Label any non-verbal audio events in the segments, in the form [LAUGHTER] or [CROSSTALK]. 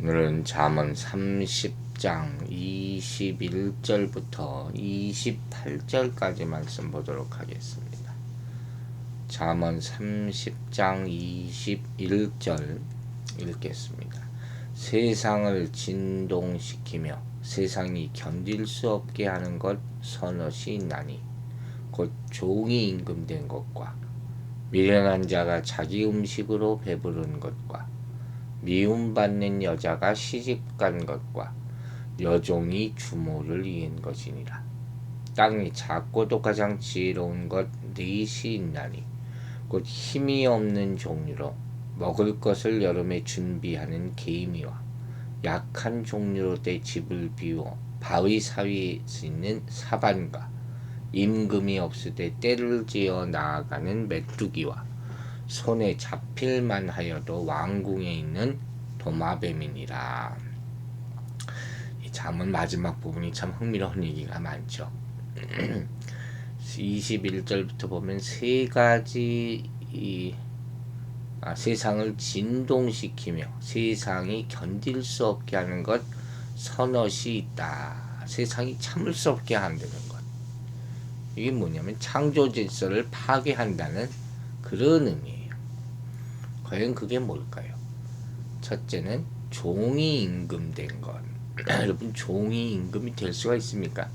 오늘은 잠언 30장 21절부터 28절까지 말씀 보도록 하겠습니다. 잠언 30장 21절 읽겠습니다. 세상을 진동시키며 세상이 견딜 수 없게 하는 것 서너시 있나니 곧 종이 임금된 것과 미련한 자가 자기 음식으로 배부른 것과 미움받는 여자가 시집간 것과 여종이 주모를 이은 것이니라. 땅이 작고도 가장 지혜로운 것 넷이 있나니 곧 힘이 없는 종류로 먹을 것을 여름에 준비하는 개미와 약한 종류로 때 집을 비워 바위 사이에 있는 사반과 임금이 없을 때 때를 지어 나아가는 메뚜기와 손에 잡힐만 하여도 왕궁에 있는 도마뱀이니라. 이 잠은 마지막 부분이 참 흥미로운 얘기가 많죠. [CLEARS THROAT] 21절부터 보면 세 가지 이 아, 세상을 진동시키며 세상이 견딜 수 없게 하는 것 서너시 있다. 세상이 참을 수 없게 한다는 것. 이게 뭐냐면 창조 질서를 파괴한다는 그런 의미예요. 과연 그게 뭘까요? 첫째는 종이 임금된 것. [CLEARS THROAT] 여러분 종이 임금이 될 수가 있습니까?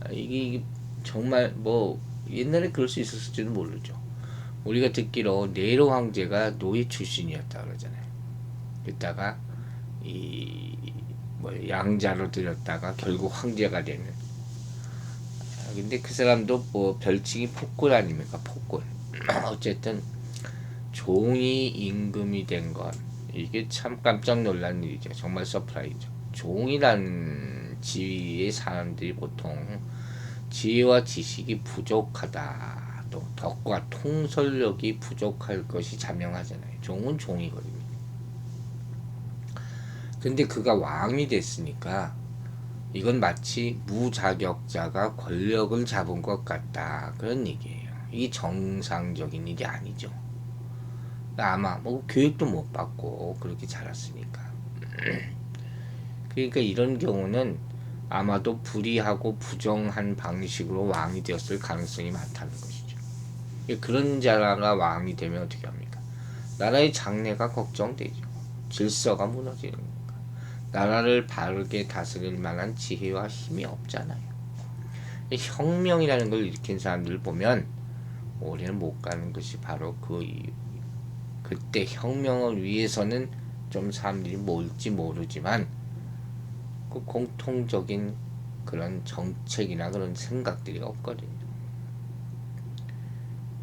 아, 이게 정말 뭐 옛날에 그럴 수 있었을지도 모르죠. 우리가 듣기로 네로 황제가 노예 출신이었다 그러잖아요. 그다가 이 뭐 양자로 들였다가 결국 황제가 되는. 아, 근데 그 사람도 뭐 별칭이 폭군 아닙니까? 폭군. [CLEARS THROAT] 어쨌든 종이 임금이 된 건 이게 참 깜짝 놀란 일이죠. 정말 서프라이즈. 종이라는 지위의 사람들이 보통 지혜와 지식이 부족하다. 또 덕과 통솔력이 부족할 것이 자명하잖아요. 종은 종이거든요. 근데 그가 왕이 됐으니까 이건 마치 무자격자가 권력을 잡은 것 같다. 그런 얘기예요. 이게 정상적인 일이 아니죠. 아마 뭐 교육도 못 받고 그렇게 자랐으니까. 그러니까 이런 경우는 아마도 불의하고 부정한 방식으로 왕이 되었을 가능성이 많다는 것이죠. 그런 자가 왕이 되면 어떻게 합니까? 나라의 장래가 걱정되죠. 질서가 무너지는 거니까. 나라를 바르게 다스릴 만한 지혜와 힘이 없잖아요. 혁명이라는 걸 일으킨 사람들을 보면 오래 못 가는 것이 바로 그 이유. 그때 혁명을 위해서는 좀 사람들이 뭘지 모르지만 그 공통적인 그런 정책이나 그런 생각들이 없거든요.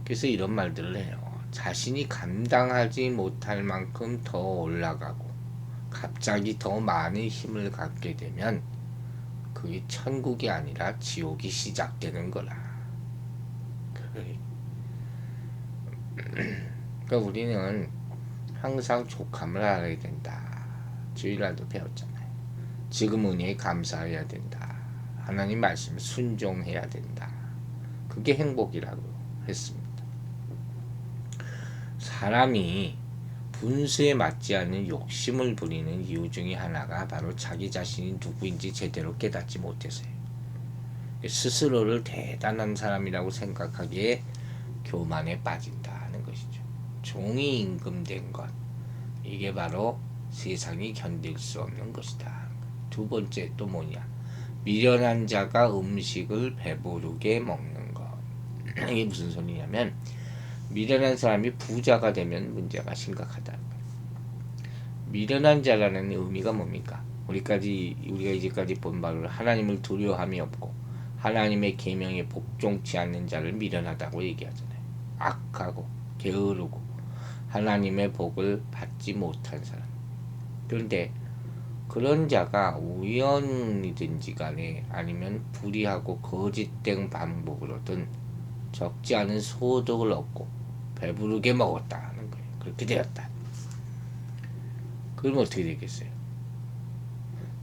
그래서 이런 말들을 해요. 자신이 감당하지 못할 만큼 더 올라가고 갑자기 더 많은 힘을 갖게 되면 그게 천국이 아니라 지옥이 시작되는 거라. 그 [CLEARS THROAT] 러니까 우리는 항상 족함을 알아야 된다. 주일날도 배웠잖아요. 지금 은혜에 감사해야 된다. 하나님 말씀에 순종해야 된다. 그게 행복이라고 했습니다. 사람이 분수에 맞지 않는 욕심을 부리는 이유 중에 하나가 바로 자기 자신이 누구인지 제대로 깨닫지 못해서요. 스스로를 대단한 사람이라고 생각하기에 교만에 것이죠. 종이 임금된 것. 이게 바로 세상이 견딜 수 없는 것이다. 두 번째 또 뭐냐? 미련한 자가 음식을 배부르게 먹는 것. [CLEARS THROAT] 이게 무슨 소리냐면 미련한 사람이 부자가 되면 문제가 심각하다. 미련한 자라는 의미가 뭡니까? 우리까지 우리가 이제까지 본 바로 하나님을 두려워함이 없고 하나님의 계명에 복종치 않는 자를 미련하다고 얘기하잖아요. 악하고 게으르고 하나님의 복을 받지 못한 사람. 그런데 그런 자가 우연이든지 간에 아니면 불의하고 거짓된 방법으로든 적지 않은 소득을 얻고 배부르게 먹었다는 거예요. 그렇게 되었다. 그럼 어떻게 되겠어요?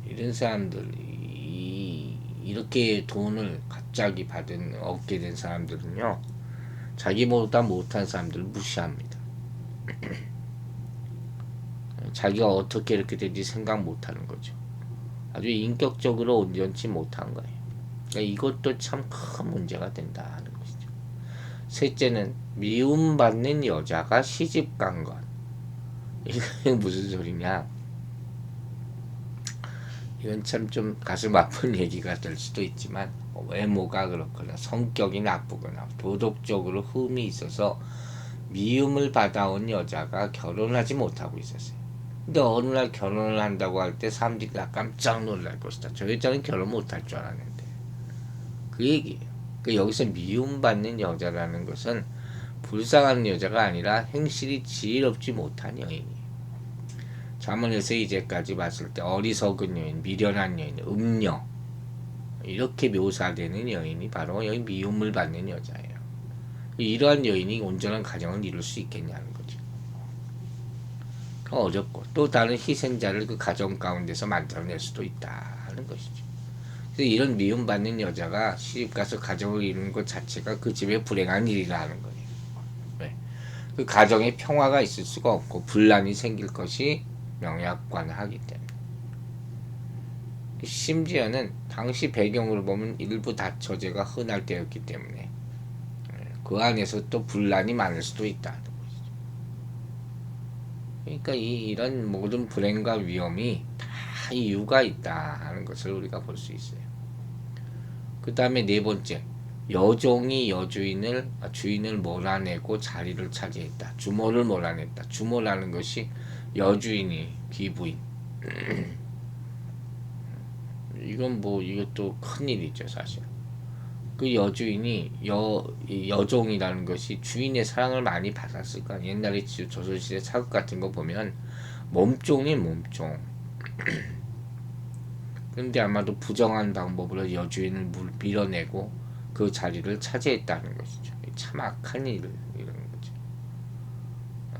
이런 사람들이 이렇게 돈을 갑자기 받은 얻게 된 사람들은요 자기보다 못한 사람들을 무시합니다. 자기가 어떻게 이렇게 된지 생각 못 하는 거죠. 아주 인격적으로 온전치 못한 거예요. 그러니까 이것도 참 큰 문제가 된다 하는 것이죠. 셋째는 미움받는 여자가 시집 간 것. 이게 [LAUGHS] 무슨 소리냐? 이건 참 좀 가슴 아픈 [LAUGHS] 얘기가 될 수도 있지만 외모가 그렇거나 성격이 나쁘거나 도덕적으로 흠이 있어서 미움을 받아온 여자가 결혼하지 못하고 있었어요. 근데 어느 날 결혼을 한다고 할 때 사람들이 다 깜짝 놀랄 것이다. 저 여자는 결혼 못할 줄 알았는데. 그 얘기예요. 그 여기서 미움받는 여자라는 것은 불쌍한 여자가 아니라 행실이 지혜롭지 못한 여인이에요. 자문에서 이제까지 봤을 때 어리석은 여인, 미련한 여인, 음녀 이렇게 묘사되는 여인이 바로 여기 미움을 받는 여자예요. 이러한 여인이 온전한 가정을 이룰 수 있겠냐는 거죠. 어렵고 또 다른 희생자를 그 가정 가운데서 만들어낼 수도 있다 하는 것이죠. 그래서 이런 미움받는 여자가 시집가서 가정을 이루는 것 자체가 그 집의 불행한 일이라 하는 거예요. 왜? 그 가정에 평화가 있을 수가 없고 분란이 생길 것이 명약관하기 때문에. 심지어는 당시 배경으로 보면 일부 다처제가 흔할 때였기 때문에 그 안에서 또 분란이 많을 수도 있다는 것이죠. 그러니까 이, 이런 모든 불행과 위험이 다 이유가 있다 하는 것을 우리가 볼 수 있어요. 그 다음에 네 번째, 여종이 여주인을 주인을 몰아내고 자리를 차지했다. 주모를 몰아냈다. 주모라는 것이 여주인이 귀부인. [CLEARS THROAT] 이건 뭐 이것도 큰 일이죠 사실. 그 여주인이 여 여종이라는 것이 주인의 사랑을 많이 받았을 거 아니에요. 옛날에 조선시대 사극 같은 거 보면 몸종이 몸종. [CLEARS THROAT] 근데 아마도 부정한 방법으로 여주인을 밀어내고 그 자리를 차지했다는 것이죠. 참 악한 일 이런 거죠. 어,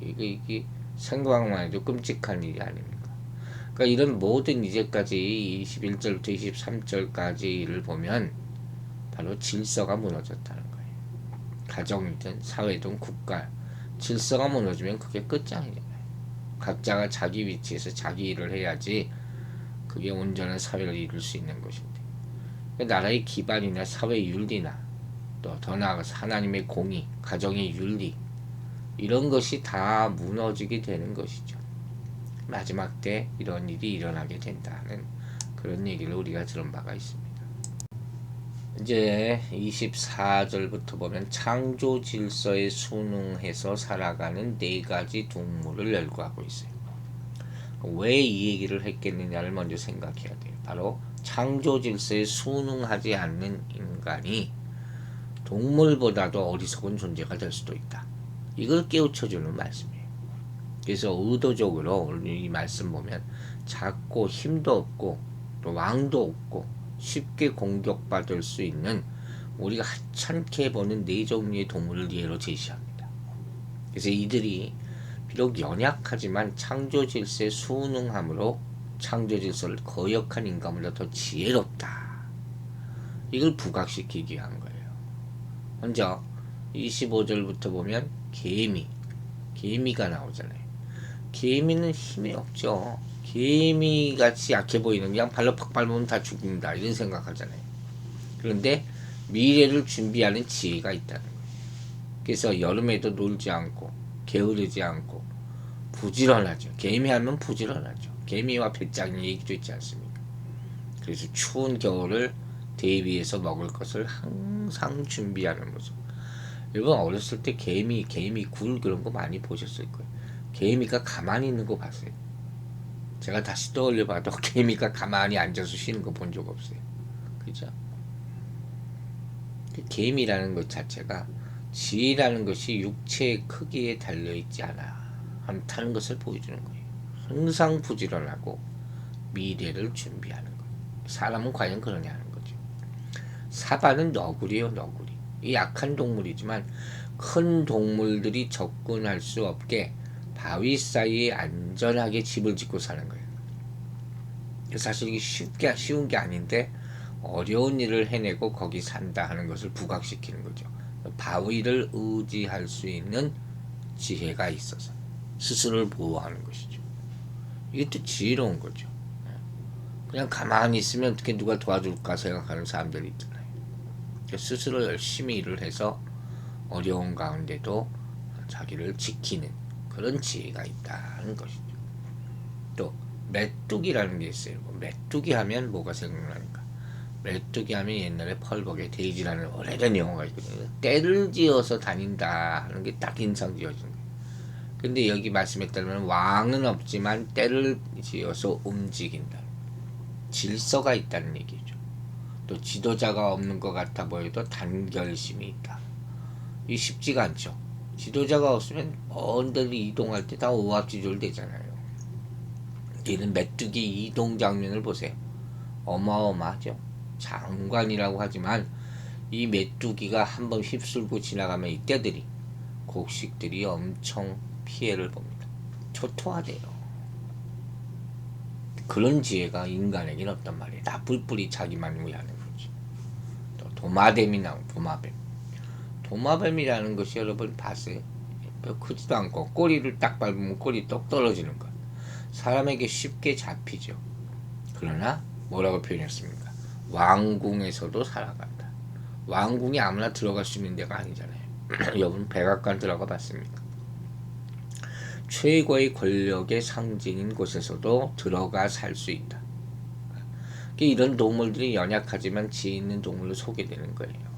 이게 이게 생각만 해도 끔찍한 일이 아닙니까? 그러니까 이런 모든 이제까지 21절부터 23절까지를 보면 바로 질서가 무너졌다는 거예요. 가정이든 사회든 국가 질서가 무너지면 그게 끝장이잖아요. 각자가 자기 위치에서 자기 일을 해야지 그게 온전한 사회를 이룰 수 있는 것인데 그러니까 나라의 기반이나 사회 윤리나 또 더 나아가서 하나님의 공의, 가정의 윤리 이런 것이 다 무너지게 되는 것이죠. 마지막 때 이런 일이 일어나게 된다는 그런 얘기를 우리가 들은 바가 있습니다. 이제 24절부터 보면 창조 질서에 순응해서 살아가는 네 가지 동물을 열거하고 있어요. 왜 이 얘기를 했겠느냐를 먼저 생각해야 돼요. 바로 창조 질서에 순응하지 않는 인간이 동물보다도 어리석은 존재가 될 수도 있다. 이걸 깨우쳐주는 말씀이에요. 그래서 의도적으로 이 말씀 보면 작고 힘도 없고 또 왕도 없고 쉽게 공격받을 수 있는 우리가 하찮게 보는 네 종류의 동물을 예로 제시합니다. 그래서 이들이 비록 연약하지만 창조 질서에 순응함으로 창조 질서를 거역한 인간보다 더 지혜롭다. 이걸 부각시키기 위한 거예요. 먼저 25절부터 보면 개미, 개미가 나오잖아요. 개미는 힘이 없죠. 개미 같이 약해 보이는 그냥 발로 팍 밟으면 다 죽는다 이런 생각하잖아요. 그런데 미래를 준비하는 지혜가 있다는 거예요. 그래서 여름에도 놀지 않고 게으르지 않고 부지런하죠. 개미하면 부지런하죠. 개미와 배짱이 얘기도 있지 않습니까? 그래서 추운 겨울을 대비해서 먹을 것을 항상 준비하는 모습. 여러분 어렸을 때 개미, 개미 굴 그런 거 많이 보셨을 거예요. 개미가 가만히 있는 거 봤어요. 제가 다시 떠올려 봐도 [LAUGHS] 개미가 가만히 앉아서 쉬는 거 본 적 없어요. 그죠? 그 개미라는 것 자체가 지혜라는 것이 육체의 크기에 달려있지 않아. 않다는 것을 보여주는 거예요. 항상 부지런하고 미래를 준비하는 거예요. 사람은 과연 그러냐는 거죠. 사바는 너구리요, 너구리. 이 약한 동물이지만 큰 동물들이 접근할 수 없게 바위 사이에 안전하게 집을 짓고 사는 거예요. 사실 이게 쉽게 쉬운 게 아닌데 어려운 일을 해내고 거기 산다 하는 것을 부각시키는 거죠. 바위를 의지할 수 있는 지혜가 있어서 스스로를 보호하는 것이죠. 이것도 지혜로운 거죠. 그냥 가만히 있으면 어떻게 누가 도와줄까 생각하는 사람들이 있잖아요. 그러니까 스스로 열심히 일을 해서 어려운 가운데도 자기를 지키는 그런 지혜가 있다는 것이죠. 또 메뚜기라는 게 있어요. 뭐 메뚜기 하면 뭐가 생각나니까. 메뚜기 하면 옛날에 펄벅의 데이지라는 오래된 영화가 있거든요. 때를 지어서 다닌다 하는 게 딱 인상 지어지는 거예요. 근데 여기 말씀에 따르면 왕은 없지만 때를 지어서 움직인다. 질서가 있다는 얘기죠. 또 지도자가 없는 것 같아 보여도 단결심이 있다. 이 쉽지가 않죠. 지도자가 없으면 먼 데를 이동할 때 다 오합지졸 되잖아요. 이런 메뚜기 이동 장면을 보세요. 어마어마하죠. 장관이라고 하지만 이 메뚜기가 한번 휩쓸고 지나가면 이때들이 곡식들이 엄청 피해를 봅니다. 초토화돼요. 그런 지혜가 인간에게는 없단 말이에요. 다 뿔뿔이 자기만 위하는 거지. 또 도마뱀이 나온 도마뱀. 도마뱀이라는 것이 여러분 봤어요? 별 크지도 않고 꼬리를 딱 밟으면 꼬리 똑 떨어지는 것. 사람에게 쉽게 잡히죠. 그러나 뭐라고 표현했습니까? 왕궁에서도 살아간다. 왕궁이 아무나 들어갈 수 있는 데가 아니잖아요. [CLEARS THROAT] 여러분 백악관 들어가 봤습니까? 최고의 권력의 상징인 곳에서도 들어가 살 수 있다. 이런 동물들이 연약하지만 지혜 있는 동물로 소개되는 거예요.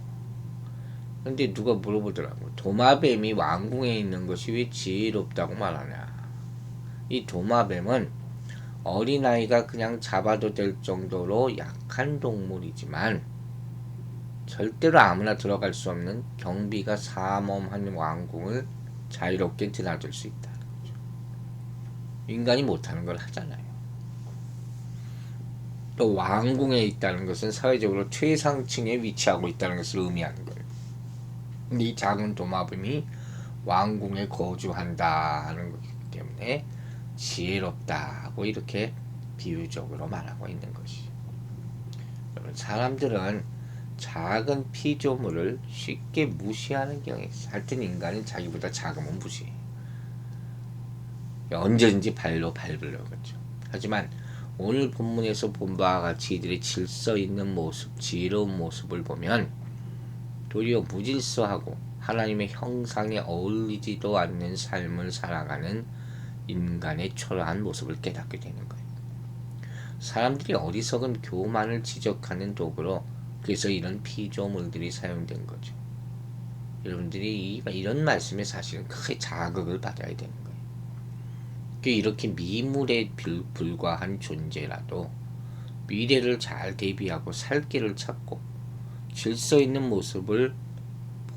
근데 누가 물어보더라고. 도마뱀이 왕궁에 있는 것이 왜 지혜롭다고 말하냐. 이 도마뱀은 어린아이가 그냥 잡아도 될 정도로 약한 동물이지만 절대로 아무나 들어갈 수 없는 경비가 삼엄한 왕궁을 자유롭게 드나들 수 거죠. 인간이 못하는 걸 하잖아요. 또 왕궁에 있다는 것은 사회적으로 최상층에 위치하고 있다는 것을 의미하는 거예요. 이 작은 도마뱀이 왕궁에 거주한다 하는 것이기 때문에 지혜롭다고 이렇게 비유적으로 말하고 있는 것이. 사람들은 작은 피조물을 쉽게 무시하는 있어. 하여튼 인간은 자기보다 작으면 무시해. 언제든지 발로 밟으려고 그죠 하지만 오늘 본문에서 본 바와 같이 이들의 질서 있는 모습, 지혜로운 모습을 보면 도리어 무질서하고 하나님의 형상에 어울리지도 않는 삶을 살아가는 인간의 초라한 모습을 깨닫게 되는 거예요. 사람들이 어리석은 교만을 지적하는 도구로 그래서 이런 피조물들이 사용된 거죠. 여러분들이 이런 말씀에 사실은 크게 자극을 받아야 되는 거예요. 이렇게 미물에 불과한 존재라도 미래를 잘 대비하고 살 길을 찾고 질서 있는 모습을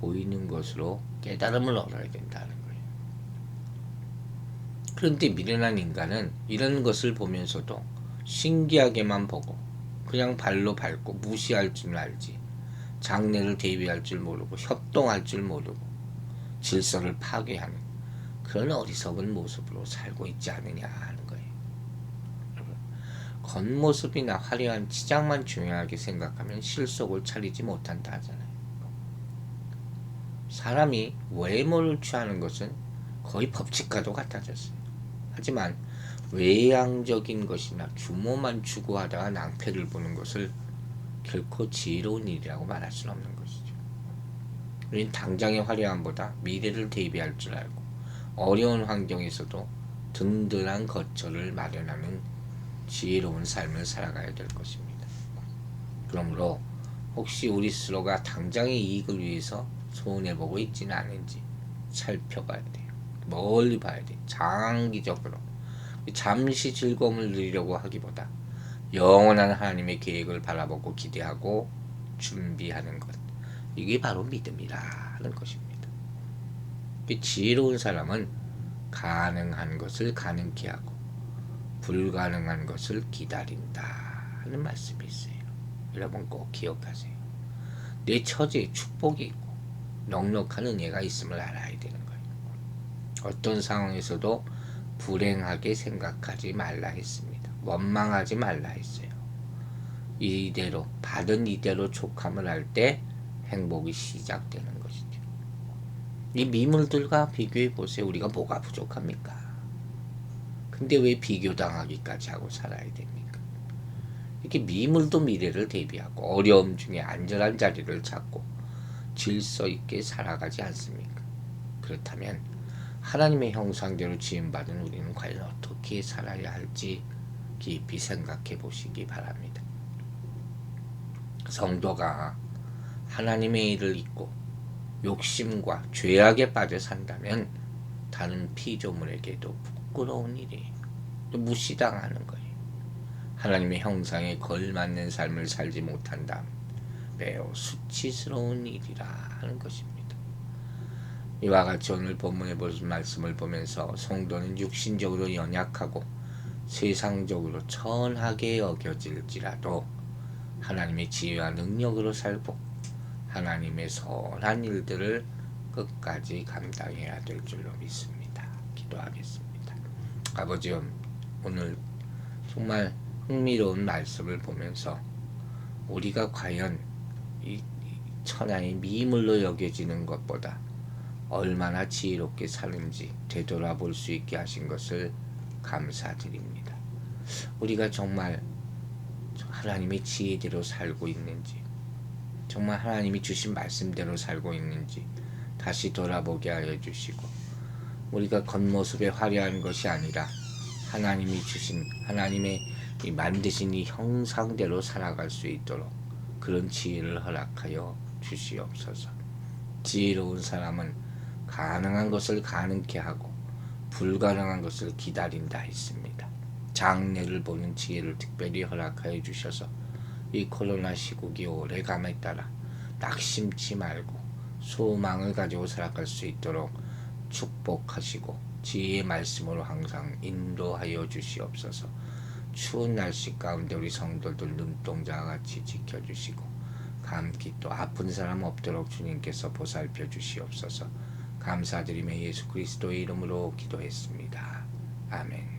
보이는 것으로 깨달음을 얻어야 된다는 거예요. 그런데 미련한 인간은 이런 것을 보면서도 신기하게만 보고 그냥 발로 밟고 무시할 줄 알지 장래를 대비할 줄 모르고 협동할 줄 모르고 질서를 파괴하는 그런 어리석은 모습으로 살고 있지 않느냐 하는 거예요. 겉모습이나 화려한 치장만 중요하게 생각하면 실속을 차리지 못한다 하잖아요. 사람이 외모를 취하는 것은 거의 법칙과도 같아졌어요. 하지만 외향적인 것이나 규모만 추구하다가 낭패를 보는 것을 결코 지혜로운 일이라고 말할 수는 없는 것이죠. 우리는 당장의 화려함보다 미래를 대비할 줄 알고 어려운 환경에서도 든든한 거처를 마련하는 지혜로운 삶을 살아가야 될 것입니다. 그러므로 혹시 우리 스스로가 당장의 이익을 위해서 손해보고 있지는 않은지 살펴봐야 돼요. 멀리 봐야 돼. 장기적으로. 잠시 즐거움을 누리려고 하기보다 영원한 하나님의 계획을 바라보고 기대하고 준비하는 것. 이게 바로 믿음이라는 것입니다. 지혜로운 사람은 가능한 것을 가능케 하고 불가능한 것을 기다린다 하는 말씀이 있어요. 여러분 꼭 기억하세요. 내 처지에 축복이 있고 넉넉한 은혜가 있음을 알아야 되는 거예요. 어떤 상황에서도 불행하게 생각하지 말라 했습니다. 원망하지 말라 했어요. 이대로 받은 이대로 족함을 할 때 행복이 시작되는 것이죠. 이 미물들과 비교해 보세요. 우리가 뭐가 부족합니까? 근데 왜 비교당하기까지 하고 살아야 됩니까? 이렇게 미물도 미래를 대비하고 어려움 중에 안전한 자리를 찾고 질서 있게 살아가지 않습니까? 그렇다면 하나님의 형상대로 지음받은 우리는 과연 어떻게 살아야 할지 깊이 생각해 보시기 바랍니다. 성도가 하나님의 일을 잊고 욕심과 죄악에 빠져 산다면 다른 피조물에게도 부끄러운 일이에요. 무시당하는 거예요. 하나님의 형상에 걸맞는 삶을 살지 못한다. 매우 수치스러운 일이라 하는 것입니다. 이와 같이 오늘 본문의 말씀을 보면서 성도는 육신적으로 연약하고 세상적으로 천하게 여겨질지라도 하나님의 지혜와 능력으로 살고 하나님의 선한 일들을 끝까지 감당해야 될 줄로 믿습니다. 기도하겠습니다. 아버지 오늘 정말 흥미로운 말씀을 보면서 우리가 과연 이 천하의 미물로 여겨지는 것보다 얼마나 지혜롭게 사는지 되돌아볼 수 있게 하신 것을 감사드립니다. 우리가 정말 하나님의 지혜대로 살고 있는지, 정말 하나님이 주신 말씀대로 살고 있는지 다시 돌아보게 하여 주시고, 우리가 겉모습에 화려한 것이 아니라 하나님이 주신 하나님의 이 만드신 이 형상대로 살아갈 수 있도록 그런 지혜를 허락하여 주시옵소서. 지혜로운 사람은 가능한 것을 가능케 하고 불가능한 것을 기다린다 했습니다. 장래를 보는 지혜를 특별히 허락하여 주셔서 이 코로나 시국이 오래 감에 따라 낙심치 말고 소망을 가지고 살아갈 수 있도록 축복하시고 지혜의 말씀으로 항상 인도하여 주시옵소서. 추운 날씨 가운데 우리 성도들 눈동자와 같이 지켜주시고 감기 또 아픈 사람 없도록 주님께서 보살펴 주시옵소서. 감사드리며 예수 그리스도의 이름으로 기도했습니다. 아멘.